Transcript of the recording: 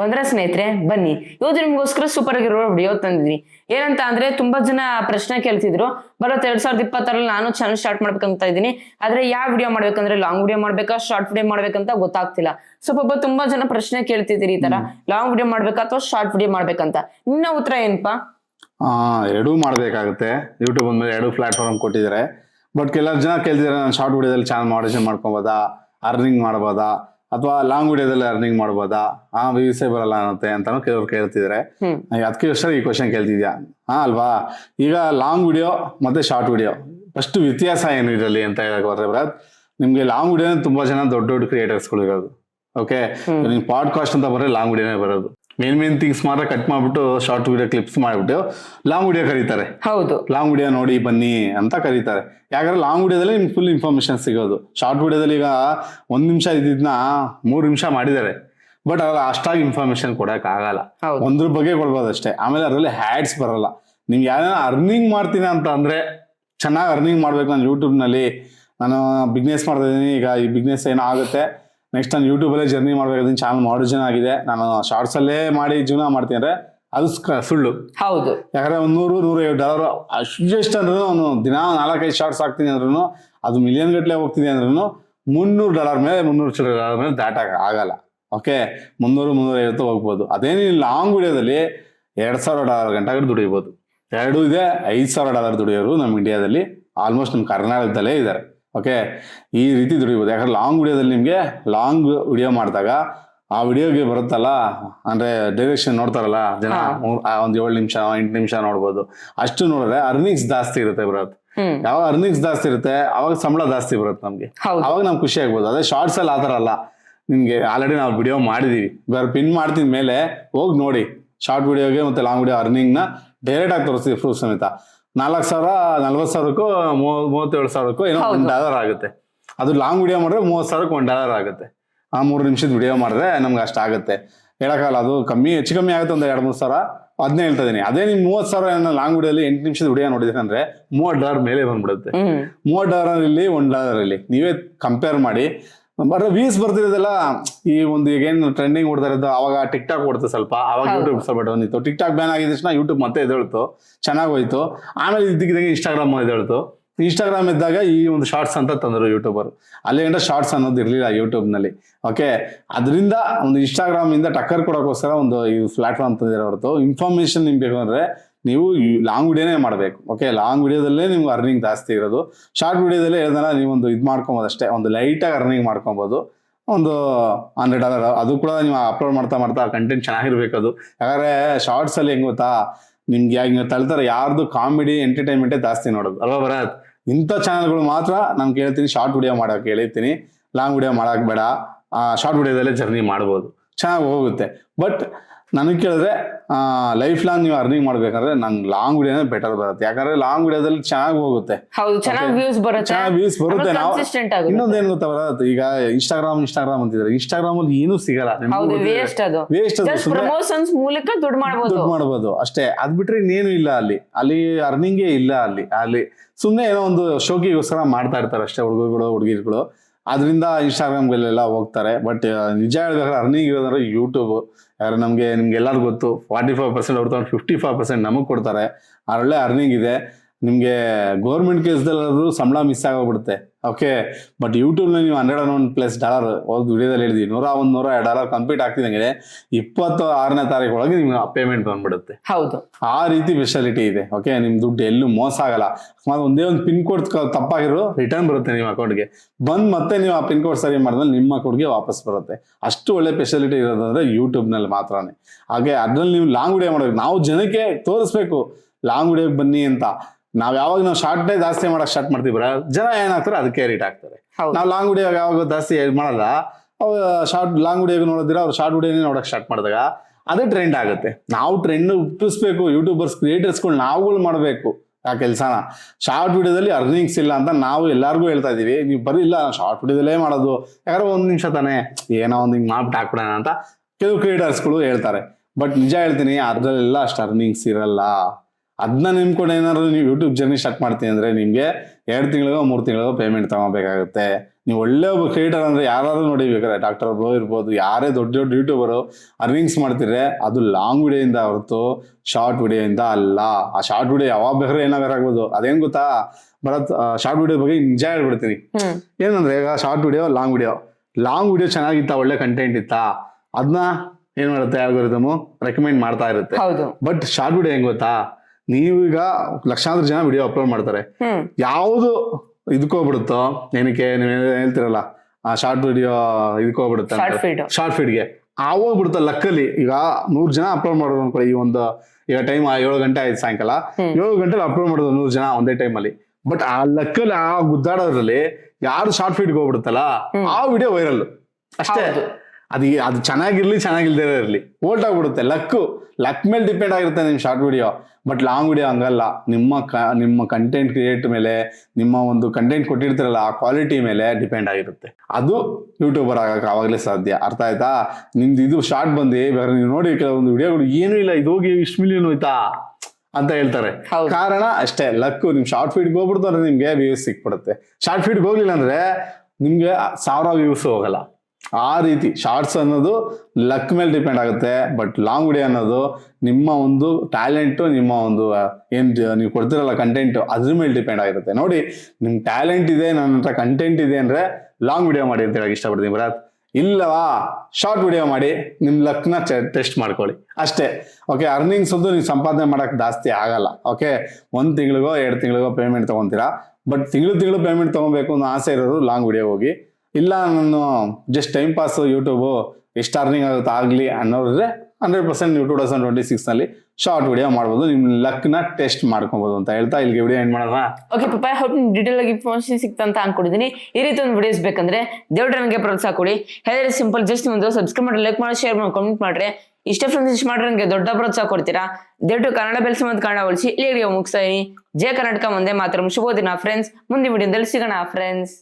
ಬಂದ್ರೆ ಸ್ನೇಹಿತರೆ ಬನ್ನಿ. ಇವತ್ತು ನಿಮ್ಗೋಸ್ಕರ ಸೂಪರ್ ಆಗಿರೋ ವಿಡಿಯೋ ತಂದಿದ್ವಿ ಏನಂತ ಅಂದ್ರೆ ತುಂಬಾ ಜನ ಪ್ರಶ್ನೆ ಕೇಳ್ತಿದ್ರು. ಬರೋತ್ ಎರಡ್ ಸಾವಿರದ ಇಪ್ಪತ್ತರಲ್ಲಿ ನಾನು ಚಾನಲ್ ಸ್ಟಾರ್ಟ್ ಮಾಡ್ಬೇಕಂತ ಇದ್ದೀನಿ. ಆದ್ರೆ ಯಾವ ವಿಡಿಯೋ ಮಾಡ್ಬೇಕಂದ್ರೆ ಲಾಂಗ್ ವಿಡಿಯೋ ಮಾಡ್ಬೇಕಾ ಶಾರ್ಟ್ ವಿಡಿಯೋ ಮಾಡ್ಬೇಕಂತ ಗೊತ್ತಾಗ್ತಿಲ್ಲ. ಸೊ ಪಾಪ ತುಂಬಾ ಜನ ಪ್ರಶ್ನೆ ಕೇಳ್ತಿದ್ದೀರಿ ಈ ತರ. ಲಾಂಗ್ ವಿಡಿಯೋ ಮಾಡ್ಬೇಕಾ ಅಥವಾ ಶಾರ್ಟ್ ವಿಡಿಯೋ ಮಾಡ್ಬೇಕಂತ? ನಿನ್ನ ಉತ್ತರ ಏನಪ್ಪಾ? ಎರಡೂ ಮಾಡಬೇಕಾಗುತ್ತೆ. ಯೂಟ್ಯೂಬ್ ಅಂದ್ಮೇಲೆ ಎರಡು ಪ್ಲಾಟ್ಫಾರ್ಮ್ ಕೊಟ್ಟಿದ್ದಾರೆ. ಬಟ್ ಕೆಲವು ಜನ ಕೇಳ್ತಿದ್ದಾರೆ ನಾನು ಶಾರ್ಟ್ ವಿಡಿಯೋದಲ್ಲಿ ಚಾನಲ್ ಮಾಡಿಸ್ ಮಾಡ್ಕೊಬೋದಾ ಅರ್ನಿಂಗ್ ಮಾಡ್ಬೋದಾ? ಅಥವಾ ಲಾಂಗ್ ವಿಡಿಯೋದಲ್ಲಿ ಅರ್ನಿಂಗ್ ಮಾಡ್ಬೋದಾ? ಆ ವ್ಯೂಸೇ ಬರಲ್ಲ ಅನ್ನತ್ತೆ ಅಂತಾನು ಕೆಲವ್ರು ಕೇಳ್ತಿದ್ರೆ. ಅದಕ್ಕೆ ಅಷ್ಟೇ ಈ ಕ್ವಶನ್ ಕೇಳ್ತಿದ್ಯಾ? ಹಾ ಅಲ್ವಾ? ಈಗ ಲಾಂಗ್ ವಿಡಿಯೋ ಮತ್ತೆ ಶಾರ್ಟ್ ವಿಡಿಯೋ ಫಸ್ಟ್ ವ್ಯತ್ಯಾಸ ಏನು ಇರಲಿ ಅಂತ ಹೇಳಕ್ ಬರ್ರೆ ಭರತ್ ನಿಮ್ಗೆ ಲಾಂಗ್ ವಿಡಿಯೋ ತುಂಬಾ ಜನ ದೊಡ್ಡ ದೊಡ್ಡ ಕ್ರಿಯೇಟರ್ಸ್ಗಳು ಇರೋದು. ಓಕೆ ಪಾಡ್ಕಾಸ್ಟ್ ಅಂತ ಬರೋ ಲಾಂಗ್ ವಿಡಿಯೋನೇ ಬರೋದು. ಮೇನ್ ಮೇನ್ ಥಿಂಗ್ಸ್ ಮಾತ್ರ ಕಟ್ ಮಾಡ್ಬಿಟ್ಟು ಶಾರ್ಟ್ ವಿಡಿಯೋ ಕ್ಲಿಪ್ಸ್ ಮಾಡಿಬಿಟ್ಟು ಲಾಂಗ್ ವಿಡಿಯೋ ಕರೀತಾರೆ. ಹೌದು. ಲಾಂಗ್ ವಿಡಿಯೋ ನೋಡಿ ಬನ್ನಿ ಅಂತ ಕರೀತಾರೆ. ಯಾಕಂದ್ರೆ ಲಾಂಗ್ ವಿಡಿಯೋದಲ್ಲಿ ನಿಮ್ಗೆ ಫುಲ್ ಇನ್ಫಾರ್ಮೇಶನ್ ಸಿಗೋದು. ಶಾರ್ಟ್ ವಿಡಿಯೋದಲ್ಲಿ ಈಗ ಒಂದು ನಿಮಿಷ ಇದ್ದಿದ್ನ ಮೂರು ನಿಮಿಷ ಮಾಡಿದ್ದಾರೆ. ಬಟ್ ಅವಾಗ ಅಷ್ಟಾಗಿ ಇನ್ಫಾರ್ಮೇಶನ್ ಕೊಡಕ್ ಆಗಲ್ಲ. ಒಂದ್ರ ಬಗ್ಗೆ ಕೊಡ್ಬೋದು ಅಷ್ಟೇ. ಆಮೇಲೆ ಅದರಲ್ಲಿ ಹ್ಯಾಡ್ಸ್ ಬರಲ್ಲ. ನಿಮ್ಗೆ ಯಾವ್ದಾರ ಅರ್ನಿಂಗ್ ಮಾಡ್ತೀನಿ ಅಂತ ಅಂದ್ರೆ ಚೆನ್ನಾಗಿ ಅರ್ನಿಂಗ್ ಮಾಡ್ಬೇಕು ನಾನು ಯೂಟ್ಯೂಬ್ನಲ್ಲಿ ನಾನು ಬಿಸ್ನೆಸ್ ಮಾಡ್ತಾ ಇದ್ದೀನಿ. ಈಗ ಈ ಬಿಸ್ನೆಸ್ ಏನೋ ಆಗುತ್ತೆ. ನೆಕ್ಸ್ಟ್ ನಾನು ಯೂಟ್ಯೂಬಲ್ಲೇ ಜರ್ನಿ ಮಾಡ್ಬೇಕಾದ್ರೆ ಚಾನಲ್ ಮಾಡೋ ಜನ ಆಗಿದೆ. ನಾನು ಶಾರ್ಟ್ಸಲ್ಲೇ ಮಾಡಿ ಜೀವನ ಮಾಡ್ತೀನಿ ಅಂದರೆ ಅದು ಸುಳ್ಳು ಹೌದು. ಯಾಕಂದ್ರೆ ಒಂದು ನೂರು ನೂರೈವತ್ತು ಡಾಲರ್ ಅಷ್ಟು ಅಂದ್ರೂ ಅವನು ದಿನ ನಾಲ್ಕೈದು ಶಾರ್ಟ್ಸ್ ಹಾಕ್ತೀನಿ ಅಂದ್ರೂ ಅದು ಮಿಲಿಯನ್ ಗಟ್ಟಲೆ ಹೋಗ್ತಿದೆ ಅಂದ್ರೂ ಮುನ್ನೂರು ಡಾಲರ್ ಮೇಲೆ ಮುನ್ನೂರು ಚಿಲ್ಲರೆ ಡಾಲರ್ ಮೇಲೆ ದಾಟ ಆಗಲ್ಲ. ಓಕೆ ಮುನ್ನೂರು ಮುನ್ನೂರೈವತ್ತು ಹೋಗ್ಬೋದು. ಅದೇ ನೀವು ಲಾಂಗ್ ವಿಡಿಯೋದಲ್ಲಿ ಎರಡು ಸಾವಿರ ಡಾಲರ್ ಗಂಟೆಗಳು ದುಡಿಬೋದು. ಎರಡು ಇದೆ ಐದು ಸಾವಿರ ಡಾಲರ್ ದುಡಿಯೋರು ನಮ್ಮ ಇಂಡಿಯಾದಲ್ಲಿ ಆಲ್ಮೋಸ್ಟ್ ನಮ್ಮ ಕರ್ನಾಟಕದಲ್ಲೇ ಇದ್ದಾರೆ. ಓಕೆ ಈ ರೀತಿ ದುಡಿಬೋದು. ಯಾಕಂದ್ರೆ ಲಾಂಗ್ ವಿಡಿಯೋದಲ್ಲಿ ನಿಮಗೆ ಲಾಂಗ್ ವಿಡಿಯೋ ಮಾಡಿದಾಗ ಆ ವಿಡಿಯೋಗೆ ಬರುತ್ತಲ್ಲ ಅಂದ್ರೆ ಡೈರೆಕ್ಷನ್ ನೋಡ್ತಾರಲ್ಲ ಜನ? ಒಂದು ಏಳು ನಿಮಿಷ ಎಂಟು ನಿಮಿಷ ನೋಡ್ಬೋದು. ಅಷ್ಟು ನೋಡಿದ್ರೆ ಅರ್ನಿಂಗ್ಸ್ ಜಾಸ್ತಿ ಇರುತ್ತೆ ಬರತ್. ಹ್ಮ್. ಯಾವಾಗ ಅರ್ನಿಂಗ್ಸ್ ಜಾಸ್ತಿ ಇರುತ್ತೆ ಅವಾಗ ಸಂಬಳ ಜಾಸ್ತಿ ಬರುತ್ತೆ ನಮ್ಗೆ. ಅವಾಗ ನಮ್ಗೆ ಖುಷಿ ಆಗ್ಬೋದು. ಅದೇ ಶಾರ್ಟ್ಸ್ ಅಲ್ಲಿ ಆತರ ಅಲ್ಲ. ನಿಮ್ಗೆ ಆಲ್ರೆಡಿ ನಾವು ವಿಡಿಯೋ ಮಾಡಿದೀವಿ. ಬೇರೆ ಪಿನ್ ಮಾಡ್ತಿದ ಮೇಲೆ ಹೋಗಿ ನೋಡಿ. ಶಾರ್ಟ್ ವಿಡಿಯೋಗೆ ಮತ್ತೆ ಲಾಂಗ್ ವಿಡಿಯೋ ಅರ್ನಿಂಗ್ನ ಡೈರೆಕ್ಟ್ ಆಗಿ ತೋರಿಸ್ತೀವಿ ಪ್ರೂಫ್ ಸಮೇತ. ನಾಲ್ಕು ಸಾವಿರ ನಲ್ವತ್ತು ಸಾವಿರಕ್ಕೂ ಮೂವ- ಮೂವತ್ತೇಳು ಸಾವಿರಕ್ಕೂ ಏನೋ. ಒಂದು ಡಾಲರ್ ಆಗುತ್ತೆ. ಅದು ಲಾಂಗ್ ವಿಡಿಯೋ ಮಾಡಿದ್ರೆ ಮೂವತ್ತು ಸಾವಿರಕ್ಕೆ ಒಂದು ಡಾಲರ್ ಆಗುತ್ತೆ. ಆ ಮೂರು ನಿಮಿಷದ ವಿಡಿಯೋ ಮಾಡಿದ್ರೆ ನಮ್ಗೆ ಅಷ್ಟಾಗುತ್ತೆ ಹೇಳಕ್ಕಾಗಲ್ಲ ಅದು ಕಮ್ಮಿ ಹೆಚ್ಚು ಕಮ್ಮಿ ಆಗುತ್ತೆ ಒಂದು ಎರಡು ಮೂರು ಸಾವಿರ. ಅದನ್ನೇ ಹೇಳ್ತಾ ಇದೀನಿ. ಅದೇ ನೀವು ಮೂವತ್ತು ಸಾವಿರ ಏನೋ ಲಾಂಗ್ ವಿಡಿಯೋಲಿ ಎಂಟು ನಿಮಿಷದ ವಿಡಿಯೋ ನೋಡಿದ್ರೆ ಅಂದ್ರೆ ಮೂವತ್ತು ಡಾಲರ್ ಮೇಲೆ ಬಂದ್ಬಿಡುತ್ತೆ. ಮೂವತ್ತು ಡಾಲರ್ ಇಲ್ಲಿ ಒಂದು ಡಾಲರ್ ಇಲ್ಲಿ ನೀವೇ ಕಂಪೇರ್ ಮಾಡಿ. ಬರೋ ವ್ಯೂಸ್ ಬರ್ತಿರೋದೆಲ್ಲ ಈ ಒಂದು ಈಗೇನು ಟ್ರೆಂಡಿಂಗ್ ಓಡ್ತಾ ಇರೋದು ಅವಾಗ ಟಿಕ್ ಟಾಕ್ ಓಡ್ತು ಸ್ವಲ್ಪ. ಅವಾಗ. ಯೂಟ್ಯೂಬ್ ಸ್ವಲ್ಪ ಇತ್ತು ಟಿಕ್ ಟಾಕ್ ಬ್ಯಾನ್ ಆಗಿದ ತಕ್ಷಣ ಯೂಟ್ಯೂಬ್ ಮತ್ತೆ ಎದ್ದೇಳ್ತು. ಚೆನ್ನಾಗಿ ಹೋಯ್ತು. ಆಮೇಲೆ ಇದ್ದಕ್ಕಿದ್ದಂಗೆ ಇನ್ಸ್ಟಾಗ್ರಾಮ್ ಎದ್ದೇಳ್ತು. ಇನ್ಸ್ಟಾಗ್ರಾಮ್ ಇದ್ದಾಗ ಈ ಒಂದು ಶಾರ್ಟ್ಸ್ ಅಂತ ತಂದರು ಯೂಟ್ಯೂಬರ್ ಅಲ್ಲಿ ಗಂಟ ಶಾರ್ಟ್ಸ್ ಅನ್ನೋದು ಇರಲಿಲ್ಲ ಯೂಟ್ಯೂಬ್ನಲ್ಲಿ ಓಕೆ ಅದರಿಂದ ಒಂದು ಇನ್ಸ್ಟಾಗ್ರಾಮ್ ಇಂದ ಟಕ್ಕರ್ ಕೊಡೋಕ್ಕೋಸ್ಕರ ಒಂದು ಈ ಪ್ಲಾಟ್ಫಾರ್ಮ್ ತಂದಿರೋ ಹೊರತು. ಇನ್ಫಾರ್ಮೇಶನ್ ನಿಮ್ಗೆ ಬೇಕು ಅಂದ್ರೆ ನೀವು ಲಾಂಗ್ ವಿಡಿಯೋನೇ ಮಾಡಬೇಕು. ಓಕೆ ಲಾಂಗ್ ವಿಡಿಯೋದಲ್ಲೇ ನಿಮ್ಗೆ ಅರ್ನಿಂಗ್ ಜಾಸ್ತಿ ಇರೋದು. ಶಾರ್ಟ್ ವಿಡಿಯೋದಲ್ಲೇ ಹೇಳ್ದಲ್ಲ, ನೀವೊಂದು ಇದು ಮಾಡ್ಕೊಬೋದು ಅಷ್ಟೇ ಒಂದು ಲೈಟಾಗಿ ಅರ್ನಿಂಗ್ ಮಾಡ್ಕೊಬೋದು. ಒಂದು ಹಂಡ್ರೆಡ್ ಡಾಲರ್ ಅದು ಕೂಡ ನೀವು ಅಪ್ಲೋಡ್ ಮಾಡ್ತಾ ಮಾಡ್ತಾ ಕಂಟೆಂಟ್ ಚೆನ್ನಾಗಿರ್ಬೇಕು ಅದು. ಯಾಕಂದ್ರೆ ಶಾರ್ಟ್ಸಲ್ಲಿ ಹೆಂಗ್ ಗೊತ್ತಾ? ನಿಮ್ಗೆ ಹಿಂಗೆ ತಳ್ತಾರೆ ಯಾರ್ದು ಕಾಮಿಡಿ ಎಂಟರ್ಟೈನ್ಮೆಂಟೇ ಜಾಸ್ತಿ ನೋಡೋದು. ಅಲ್ವಾ ಬರತ್ ಇಂಥ ಚಾನಲ್ಗಳು ಮಾತ್ರ ನಾನು ಕೇಳ್ತೀನಿ ಶಾರ್ಟ್ ವಿಡಿಯೋ ಮಾಡೋಕೆ ಹೇಳ್ತೀನಿ ಲಾಂಗ್ ವಿಡಿಯೋ ಮಾಡೋಕೆ ಬೇಡ. ಶಾರ್ಟ್ ವಿಡಿಯೋದಲ್ಲೇ ಜರ್ನಿ ಮಾಡ್ಬೋದು. ಚೆನ್ನಾಗಿ ಹೋಗುತ್ತೆ. ಬಟ್ ನನಗೆ ಕೇಳಿದ್ರೆ ಲೈಫ್ ಲಾಂಗ್ ನೀವು ಅರ್ನಿಂಗ್ ಮಾಡ್ಬೇಕಂದ್ರೆ ನಂಗೆ ಲಾಂಗ್ ವಿಡಿಯೋನೇ ಬೆಟರ್ ಬರುತ್ತೆ. ಯಾಕಂದ್ರೆ ಲಾಂಗ್ ವಿಡಿಯೋದಲ್ಲಿ ಚೆನ್ನಾಗಿ ಹೋಗುತ್ತೆ. ಚೆನ್ನಾಗಿ. ವ್ಯೂಸ್ ಬರುತ್ತೆ. ಚೆನ್ನಾಗಿ ವ್ಯೂಸ್ ಬರುತ್ತೆ. ನಾವು ಕನ್ಸಿಸ್ಟೆಂಟ್ ಆಗುತ್ತೆ. ಇನ್ನೊಂದು ಏನು ಗೊತ್ತಾ ಈಗ ಇನ್ಸ್ಟಾಗ್ರಾಮ್ ಇನ್ಸ್ಟಾಗ್ರಾಮ್ ಅಂತಿದ್ರೆ ಇನ್ಸ್ಟಾಗ್ರಾಮ್ ಅಲ್ಲಿ ಏನೂ ಸಿಗಲ್ಲ. ವೇಸ್ಟ್ ಮೂಲಕ ದುಡ್ಡು ಮಾಡ್ಬೋದು. ದುಡ್ಡು ಮಾಡ್ಬೋದು. ಅಷ್ಟೇ. ಅದ್ ಬಿಟ್ರೆ ಇನ್ನೇನು ಇಲ್ಲ ಅಲ್ಲಿ. ಅಲ್ಲಿ ಅರ್ನಿಂಗೇ ಇಲ್ಲ ಅಲ್ಲಿ. ಅಲ್ಲಿ ಸುಮ್ಮನೆ ಏನೋ ಒಂದು ಶೋಕಿಗೋಸ್ಕರ ಮಾಡ್ತಾ ಇರ್ತಾರೆ ಅಷ್ಟೇ ಹುಡುಗರುಗಳು ಹುಡುಗಿರುಗಳು. ಅದರಿಂದ ಇನ್ಸ್ಟಾಗ್ರಾಮ್ಗಳೆಲ್ಲ ಹೋಗ್ತಾರೆ. ಬಟ್ ನಿಜ ಹೇಳ್ಬೇಕಾದ್ರೆ ಅರ್ನಿಂಗ್ ಇರೋದಂದ್ರೆ ಯೂಟ್ಯೂಬ್ ಯಾರು ನಮಗೆ ನಿಮ್ಗೆ ಎಲ್ಲರಿಗೂ ಗೊತ್ತು ಫಾರ್ಟಿ ಫೈವ್ ಪರ್ಸೆಂಟ್ ಅವ್ರು ತಗೊಂಡು ಫಿಫ್ಟಿ ಫೈವ್ ಪರ್ಸೆಂಟ್ ನಮಗೆ ಕೊಡ್ತಾರೆ. ಅದರೊಳ್ಳೆ ಅರ್ನಿಂಗ್ ಇದೆ. ನಿಮಗೆ ಗೌರ್ಮೆಂಟ್ ಕೇಸ್ದಲ್ಲಾದರೂ ಸಂಬಳ ಮಿಸ್ ಆಗೋಗ್ಬಿಡುತ್ತೆ. ಓಕೆ ಬಟ್ ಯೂಟ್ಯೂಬ್ನಲ್ಲಿ ನೀವು hundred and one plus dollar ಹೋದ್ ವಿಡಿಯೋದಲ್ಲಿ ಹೇಳಿದ್ವಿ. ನೂರ ಒಂದು ನೂರ ಎರಡು ಡಾಲರ್ ಕಂಪ್ಲೀಟ್ ಆಗ್ತಿದ್ದಂಗೆ ಇಪ್ಪತ್ತು ಆರನೇ ತಾರೀಕು ಒಳಗೆ ನಿಮ್ಗೆ ಪೇಮೆಂಟ್ ಬಂದ್ಬಿಡುತ್ತೆ. ಹೌದು. ಆ ರೀತಿ ಫೆಸಿಲಿಟಿ ಇದೆ. ಓಕೆ ನಿಮ್ಮ ದುಡ್ಡು ಎಲ್ಲೂ ಮೋಸ ಆಗಲ್ಲ. ಅಕಸ್ಮಾತ್ ಒಂದೇ ಒಂದು ಪಿನ್ ಕೋಡ್ ತಪ್ಪಾಗಿರೋ ರಿಟರ್ನ್ ಬರುತ್ತೆ ನಿಮ್ಮ ಅಕೌಂಟ್ಗೆ ಬಂದು ಮತ್ತೆ ನೀವು ಆ ಪಿನ್ ಕೋಡ್ ಸರಿ ಮಾಡಿದ್ರೆ ನಿಮ್ಮ ಅಕೌಂಟ್ಗೆ ವಾಪಸ್ ಬರುತ್ತೆ. ಅಷ್ಟು ಒಳ್ಳೆ ಫೆಸಿಲಿಟಿ ಇರೋದಂದ್ರೆ ಯೂಟ್ಯೂಬ್ನಲ್ಲಿ ಮಾತ್ರನೇ. ಹಾಗೆ ಅದ್ರಲ್ಲಿ ನೀವು ಲಾಂಗ್ ವಿಡಿಯೋ ಮಾಡಬೇಕು ನಾವು ಜನಕ್ಕೆ ತೋರಿಸ್ಬೇಕು. ಲಾಂಗ್ ವಿಡಿಯೋಗೆ ಬನ್ನಿ ಅಂತ. ನಾವ್ ಯಾವಾಗ ನಾವು ಶಾರ್ಟ್ ಡೇ ಜಾಸ್ತಿ ಮಾಡಕ್ ಸ್ಟಾರ್ಟ್ ಮಾಡ್ತೀವಿ ಬರ ಜನ ಏನಾಗ್ತಾರೆ ಅದಕ್ಕೆ ರೇಟ್ ಆಗ್ತಾರೆ ನಾವು ಲಾಂಗ್ ವಿಡಿಯೋ ಯಾವಾಗ ಜಾಸ್ತಿ ಮಾಡಲ್ಲ ಅವಾಗ ಶಾರ್ಟ್ ಲಾಂಗ್ ವಿಡಿಯೋ ನೋಡಿದ್ರೆ ಅವ್ರು ಶಾರ್ಟ್ ವಿಡಿಯೋನೇ ನೋಡಕ್ ಸ್ಟಾರ್ಟ್ ಮಾಡಿದಾಗ ಅದೇ ಟ್ರೆಂಡ್ ಆಗುತ್ತೆ. ನಾವು ಟ್ರೆಂಡ್ ಹುಟ್ಟಿಸ್ಬೇಕು ಯೂಟ್ಯೂಬರ್ಸ್ ಕ್ರಿಯೇಟರ್ಸ್ಗಳು ನಾವುಗಳು ಮಾಡಬೇಕು. ಆ ಕೆಲಸನ. ಶಾರ್ಟ್ ವಿಡಿಯೋದಲ್ಲಿ ಅರ್ನಿಂಗ್ಸ್ ಇಲ್ಲ ಅಂತ ನಾವು ಎಲ್ಲಾರ್ಗೂ ಹೇಳ್ತಾ ಇದೀವಿ. ನೀವು ಬರೀ ಇಲ್ಲ ಶಾರ್ಟ್ ವಿಡಿಯೋದಲ್ಲೇ ಮಾಡೋದು. ಯಾಕಂದ್ರೆ ಒಂದು ನಿಮಿಷ ತಾನೇ ಏನೋ ಒಂದು ಹಿಂಗೆ ಮಾಡ್ಬಿಟ್ಟು ಹಾಕ್ಬಿಡೋಣ ಅಂತ ಕೆಲವು ಕ್ರಿಯೇಟರ್ಸ್ಗಳು ಹೇಳ್ತಾರೆ. ಬಟ್ ನಿಜ ಹೇಳ್ತೀನಿ ಅದ್ರಲ್ಲೆಲ್ಲ ಅಷ್ಟು ಅರ್ನಿಂಗ್ಸ್ ಇರಲ್ಲ. ಅದನ್ನ ನಿಮ್ಕೊಂಡು ಏನಾದ್ರು ನೀವು ಯೂಟ್ಯೂಬ್ ಜರ್ನಿ ಸ್ಟಾರ್ಟ್ ಮಾಡ್ತೀನಿ ಅಂದ್ರೆ ನಿಮ್ಗೆ ಎರಡು ತಿಂಗಳಿಗೋ ಮೂರು ತಿಂಗಳಿಗೋ ಪೇಮೆಂಟ್ ತಗೋಬೇಕಾಗುತ್ತೆ. ನೀವು ಒಳ್ಳೆ ಒಬ್ಬ ಕ್ರಿಯೇಟರ್ ಅಂದ್ರೆ ಯಾರಾದ್ರೂ ನೋಡಿ ಬೇಕಾದ್ರೆ ಡಾಕ್ಟರ್ ಬ್ರೋ ಇರ್ಬೋದು ಯಾರೇ ದೊಡ್ಡ ದೊಡ್ಡ ಯೂಟ್ಯೂಬರು ಅರ್ನಿಂಗ್ಸ್ ಮಾಡ್ತಿದ್ರೆ ಅದು ಲಾಂಗ್ ವಿಡಿಯೋಯಿಂದ ಹೊರತು ಶಾರ್ಟ್ ವಿಡಿಯೋಯಿಂದ ಅಲ್ಲ. ಆ ಶಾರ್ಟ್ ವಿಡಿಯೋ ಯಾವಾಗ ಬೇಕಾದ್ರೆ ಏನಾದ್ರು ಆಗ್ಬೋದು. ಅದೇನ್ ಗೊತ್ತಾ? ಬರತ್ ಶಾರ್ಟ್ ವಿಡಿಯೋ ಬಗ್ಗೆ ನಿಜ ಹೇಳ್ಬಿಡ್ತೀನಿ. ಏನಂದ್ರೆ ಈಗ short video long video long video ಚೆನ್ನಾಗಿತ್ತಾ ಒಳ್ಳೆ ಕಂಟೆಂಟ್ ಇತ್ತಾ? ಅದನ್ನ ಏನ್ ಮಾಡುತ್ತೆ ಯಾವ್ದು ರೆಕಮೆಂಡ್ ಮಾಡ್ತಾ ಇರುತ್ತೆ. ಬಟ್ ಶಾರ್ಟ್ ವಿಡಿಯೋ ಹೆಂಗ್ ಗೊತ್ತಾ? ನೀವೀಗ ಲಕ್ಷಾಂತರ ಜನ ವಿಡಿಯೋ ಅಪ್ಲೋಡ್ ಮಾಡ್ತಾರೆ. ಯಾವುದು ಇದಕ್ಕೋಗ್ಬಿಡುತ್ತೋ ಏನಕ್ಕೆ ನೀವು ಹೇಳ್ತಿರಲ್ಲ ಆ ಶಾರ್ಟ್ ವಿಡಿಯೋ ಇದಕ್ಕೋಗ್ಬಿಡುತ್ತೆ ಶಾರ್ಟ್ ಫೀಡ್ ಶಾರ್ಟ್ ಫೀಡ್ಗೆ ಆಗೋಗ್ಬಿಡುತ್ತೆ ಲಕ್ಕಲ್ಲಿ. ಈಗ ನೂರ್ ಜನ ಅಪ್ಲೋಡ್ ಮಾಡೋದು ಅನ್ಕೊಳ್ಳಿ ಈ ಒಂದು ಈಗ ಟೈಮ್ ಏಳು ಗಂಟೆ ಆಯ್ತು ಸಾಯಂಕಾಲ. ಏಳು ಗಂಟೆಲಿ ಅಪ್ಲೋಡ್ ಮಾಡೋದು ನೂರ್ ಜನ ಒಂದೇ ಟೈಮಲ್ಲಿ ಬಟ್ ಆ ಲಕ್ಕಲ್ಲಿ ಆ ಗುದ್ದಾಡೋದ್ರಲ್ಲಿ ಯಾರು ಶಾರ್ಟ್ ಫೀಡ್ಗೆ ಹೋಗ್ಬಿಡುತ್ತಲ್ಲ ಆ ವಿಡಿಯೋ ವೈರಲ್ ಅಷ್ಟೇ. ಅದು ಅದು ಚೆನ್ನಾಗಿರ್ಲಿ ಚೆನ್ನಾಗಿಲ್ದೇ ಇರಲಿ. ಓಲ್ಟ್ ಆಗ್ಬಿಡುತ್ತೆ. ಲಕ್ಕು. ಲಕ್ ಮೇಲೆ ಡಿಪೆಂಡ್ ಆಗಿರುತ್ತೆ ನಿಮ್ಮ short video but long video ಹಂಗಲ್ಲ. ನಿಮ್ಮ ಕ ನಿಮ್ಮ ಕಂಟೆಂಟ್ ಕ್ರಿಯೇಟ್ ಮೇಲೆ ನಿಮ್ಮ ಒಂದು ಕಂಟೆಂಟ್ ಕೊಟ್ಟಿರ್ತೀರಲ್ಲ ಆ ಕ್ವಾಲಿಟಿ ಮೇಲೆ ಡಿಪೆಂಡ್ ಆಗಿರುತ್ತೆ. ಅದು ಯೂಟ್ಯೂಬರ್ ಆಗಕ್ಕೆ ಆವಾಗಲೇ ಸಾಧ್ಯ. ಅರ್ಥ ಆಯ್ತಾ? ನಿಮ್ದು ಇದು ಶಾರ್ಟ್ ಬಂದು ಬೇರೆ ನೀವು ನೋಡಿ ಕೆಲವೊಂದು ವಿಡಿಯೋಗಳು ಏನೂ ಇಲ್ಲ ಇದು ಹೋಗಿ ಇಷ್ಟು ಮಿಲಿಯನ್ ಹೋಯ್ತಾ? ಅಂತ ಹೇಳ್ತಾರೆ. ಕಾರಣ ಅಷ್ಟೇ. ಲಕ್ಕು ನಿಮ್ ಶಾರ್ಟ್ ಫೀಡ್ಗೆ ಹೋಗ್ಬಿಡ್ತು ಅಂದ್ರೆ ನಿಮ್ಗೆ ವ್ಯೂಸ್ ಸಿಕ್ಬಿಡುತ್ತೆ. ಶಾರ್ಟ್ ಫೀಡ್ಗೆ ಹೋಗ್ಲಿಲ್ಲ ಅಂದ್ರೆ ನಿಮ್ಗೆ ಸಾವಿರ ವ್ಯೂಸ್ ಹೋಗಲ್ಲ. ಆ ರೀತಿ ಶಾರ್ಟ್ಸ್ ಅನ್ನೋದು ಲಕ್ ಮೇಲೆ ಡಿಪೆಂಡ್ ಆಗುತ್ತೆ. ಬಟ್ ಲಾಂಗ್ ವಿಡಿಯೋ ಅನ್ನೋದು ನಿಮ್ಮ ಒಂದು ಟ್ಯಾಲೆಂಟು ನಿಮ್ಮ ಒಂದು ಏನು ನೀವು ಕೊಡ್ತಿರಲ್ಲ ಕಂಟೆಂಟ್ ಅದ್ರ ಮೇಲೆ ಡಿಪೆಂಡ್ ಆಗಿರುತ್ತೆ. ನೋಡಿ, ನಿಮ್ ಟ್ಯಾಲೆಂಟ್ ಇದೆ, ನನ್ನ ಹತ್ರ ಕಂಟೆಂಟ್ ಇದೆ ಅಂದ್ರೆ ಲಾಂಗ್ ವಿಡಿಯೋ ಮಾಡಿ ಅಂತ ಹೇಳಕ್ ಇಷ್ಟಪಡ್ತೀನಿ ಭರತ್. ಇಲ್ಲವಾ? ಶಾರ್ಟ್ ವಿಡಿಯೋ ಮಾಡಿ, ನಿಮ್ ಲಕ್ನ ಟೆಸ್ಟ್ ಮಾಡ್ಕೊಳ್ಳಿ. ಅಷ್ಟೇ. ಓಕೆ ಅರ್ನಿಂಗ್ಸ್ ಒಂದು ನೀವು ಸಂಪಾದನೆ ಮಾಡಕ್ ಜಾಸ್ತಿ ಆಗಲ್ಲ. ಓಕೆ ಒಂದ್ ತಿಂಗಳಿಗೋ, ಎರಡು ತಿಂಗಳಿಗೋ ಪೇಮೆಂಟ್ ತಗೊಂತೀರಾ? ಬಟ್ ತಿಂಗಳು ತಿಂಗಳು ಪೇಮೆಂಟ್ ತಗೋಬೇಕು ಅನ್ನೋ ಆಸೆ ಇರೋರು ಲಾಂಗ್ ವಿಡಿಯೋ ಹೋಗಿ. ಇಲ್ಲ, ನಾನು ಜಸ್ಟ್ ಟೈಮ್ ಪಾಸ್ ಯೂಟ್ಯೂಬು ಎಷ್ಟು ಅರ್ನಿಂಗ್ ಆಗುತ್ತೆ ಆಗಲಿ ಅನ್ನೋದ್ರೆ ಹಂಡ್ರೆಡ್ ಪರ್ಸೆಂಟ್ ನೀವು ಟೂ ತೌಸಂಡ್ ಟ್ವೆಂಟಿ ಸಿಕ್ಸ್ನಲ್ಲಿ ಶಾರ್ಟ್ ವಿಡಿಯೋ ಮಾಡ್ಬೋದು. ನಿಮ್ಮ ಲಕ್ನ ಟೆಸ್ಟ್ ಮಾಡ್ಕೊಬೋದು ಅಂತ ಹೇಳ್ತಾ ಇಲ್ಲಿಗೆ ವಿಡಿಯೋ ಎಂಡ್ ಮಾಡೋಣ. ಓಕೆ ಪಪ್ಪ ಹೋಪ್ ಡೀಟೇಲ್ ಆಗಿ ಇನ್ಫಾರ್ಮೇಶನ್ ಸಿಕ್ತಂತ ಅನ್ಕೊಂಡಿದ್ದೀನಿ ಈ ರೀತಿ ಒಂದು ವಿಡಿಯೋಸ್ ಬೇಕಂದ್ರೆ ದೇವ್ರ ನನಗೆ ಪ್ರೋತ್ಸಾಹ ಕೊಡಿ. ಹೇಳಿದ್ರೆ ಸಿಂಪಲ್ ಜಸ್ಟ್ ನಿಮ್ಮದು ಸಬ್ಸ್ಕ್ರೈಬ್ ಮಾಡಿ ಲೈಕ್ ಮಾಡಿ ಶೇರ್ ಮಾಡಿ ಕಮೆಂಟ್ ಮಾಡ್ರಿ. ಇಷ್ಟ ಫ್ರೆಂಡ್ಸ್ ಇಷ್ಟ ಮಾಡ್ರೆ ನನಗೆ ದೊಡ್ಡ ಪ್ರೋತ್ಸಾಹ ಕೊಡ್ತೀರಾ? ದಯವಿಟ್ಟು ಕನ್ನಡ ಬೆಳೆಸಿ ಮತ್ತು ಕನ್ನಡ ಉಳಿಸಿ ಇಲ್ಲಿ ವಿಡಿಯೋ ಮುಗಿಸ್ತಾ ಇದೀನಿ. ಜಯ ಕರ್ನಾಟಕ ಮುಂದೆ ಮಾತ್ರ. ಶುಭೋದಿನ ಫ್ರೆಂಡ್ಸ್ ಮುಂದಿನ ವಿಡಿಯೋದಲ್ಲಿ ಸಿಗೋಣ ಫ್ರೆಂಡ್ಸ್